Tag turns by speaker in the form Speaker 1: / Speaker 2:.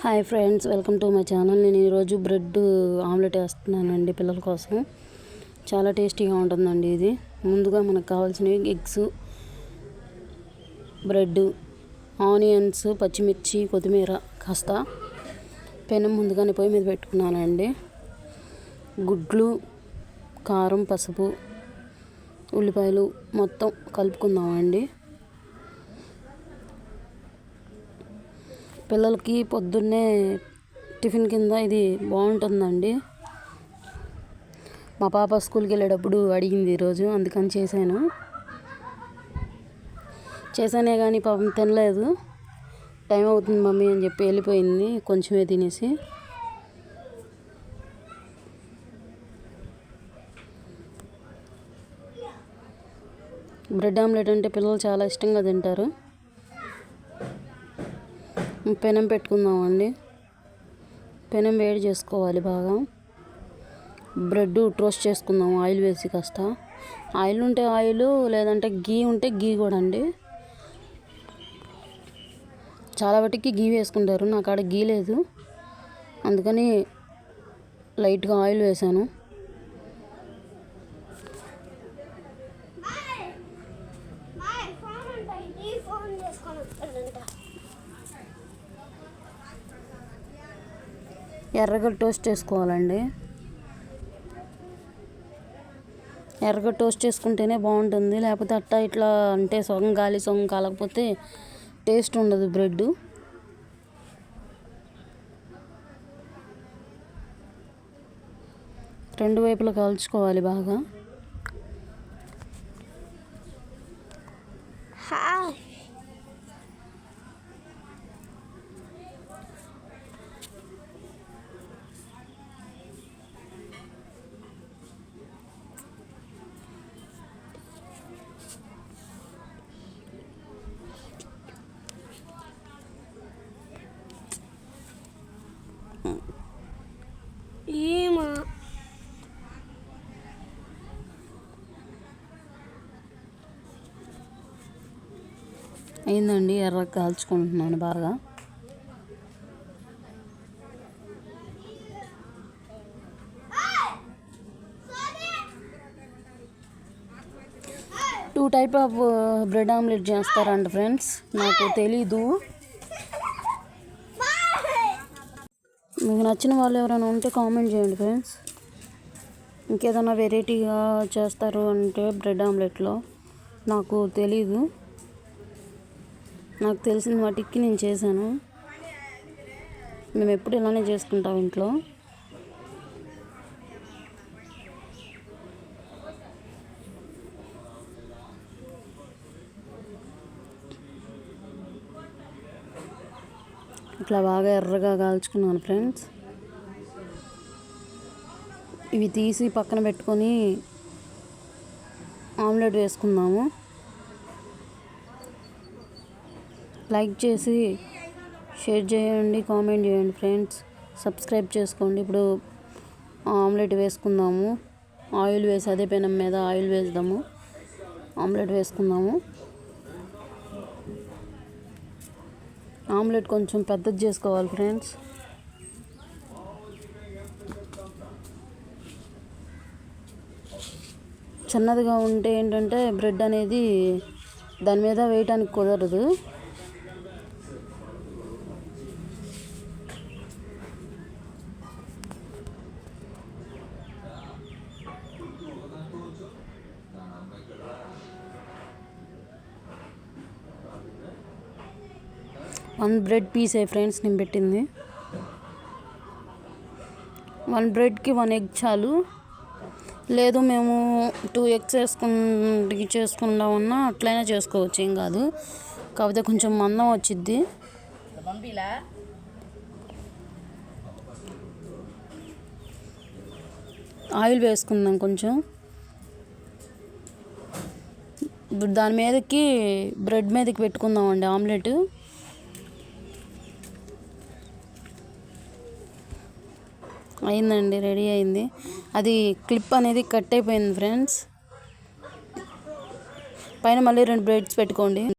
Speaker 1: Hi friends welcome to my channel. నేను ఈరోజు bread omelette వేస్తున్నానండి పిల్లల కోసం. చాలా టేస్టీగా ఉంటుందండి ఇది. ముందుగా మనకు కావాల్సినవి ఎగ్స్ బ్రెడ్ ఆనియన్స్ పచ్చిమిర్చి కొత్తిమీర కాస్త పెనం ముందుగానే పొయ్యి మీద పెట్టుకున్నానండి. గుడ్లు కారం పసుపు ఉల్లిపాయలు మొత్తం కలుపుకుందామండి. పిల్లలకి పొద్దున్నే టిఫిన్ కింద ఇది బాగుంటుందండి. మా పాప స్కూల్కి వెళ్ళేటప్పుడు అడిగింది ఈరోజు అందుకని చేశాను. చేశానే కానీ పాపం తినలేదు. టైం అవుతుంది మమ్మీ అని చెప్పి వెళ్ళిపోయింది కొంచెమే తినేసి. బ్రెడ్ ఆమ్లెట్ అంటే పిల్లలు చాలా ఇష్టంగా తింటారు. పెనం పెట్టుకుందామండి. పెనం వేడి చేసుకోవాలి బాగా. బ్రెడ్ టోస్ట్ చేసుకుందాం ఆయిల్ వేసి కాస్త. ఆయిల్ ఉంటే ఆయిల్ లేదంటే గీ ఉంటే గీ కూడా అండి చాలా వాటికి గీ వేసుకుంటారు నాకు ఆడ గీ లేదు. అందుకని లైట్గా ఆయిల్ వేసాను. ఎర్రగా టోస్ట్ చేసుకోవాలండి. ఎర్రగా టోస్ట్ చేసుకుంటేనే బాగుంటుంది. లేకపోతే అట్టా ఇట్లా అంటే సొగం గాలి సగం కాలకపోతే టేస్ట్ ఉండదు బ్రెడ్ రెండు వైపులా కాల్చుకోవాలి బాగా. అయిందండి ఎర్ర కాల్చుకుంటున్నాను బాగా. Two type of bread omelette చేస్తారండి ఫ్రెండ్స్ నాకు తెలీదు. మీకు నచ్చిన వాళ్ళు ఎవరైనా ఉంటే కామెంట్ చేయండి ఫ్రెండ్స్ ఇంకేదైనా వెరైటీగా చేస్తారు అంటే బ్రెడ్ ఆమ్లెట్లో నాకు తెలీదు. నాకు తెలిసిన వాటికి నేను చేశాను. మేము ఎప్పుడు ఇలానే చేసుకుంటాం ఇంట్లో. ఇట్లా బాగా ఎర్రగా కాల్చుకున్నాను ఫ్రెండ్స్. ఇవి తీసి పక్కన పెట్టుకొని ఆమ్లెట్ వేసుకుందాము. లైక్ చేసి షేర్ చేయండి కామెంట్ చేయండి ఫ్రెండ్స్. సబ్స్క్రైబ్ చేసుకోండి. ఇప్పుడు ఆమ్లెట్ వేసుకుందాము. ఆయిల్ వేసి అదే పెనం మీద ఆయిల్ వేద్దాము. ఆమ్లెట్ వేసుకుందాము. ఆమ్లెట్ కొంచెం పెద్దది చేసుకోవాలి ఫ్రెండ్స్. చిన్నదిగా ఉంటే ఏంటంటే బ్రెడ్ అనేది దాని మీద వేయటానికి కుదరదు. వన్ బ్రెడ్ పీస్ ఏ ఫ్రెండ్స్ నేను పెట్టింది. వన్ బ్రెడ్కి వన్ ఎగ్ చాలు. లేదు మేము టూ ఎగ్స్ వేసుకుంటే చేసుకుందామన్నా అట్లయినా చేసుకోవచ్చు ఏం కాదు. కాకపోతే కొంచెం మందం వచ్చిద్ది. ఆయిల్ వేసుకుందాం కొంచెం. ఇప్పుడు దాని మీదకి బ్రెడ్ మీదకి పెట్టుకుందామండి ఆమ్లెట్. అయిందండి రెడీ అయింది. అది క్లిప్ అనేది కట్ అయిపోయింది ఫ్రెండ్స్. పైన మళ్ళీ రెండు బ్రెడ్స్ పెట్టుకోండి.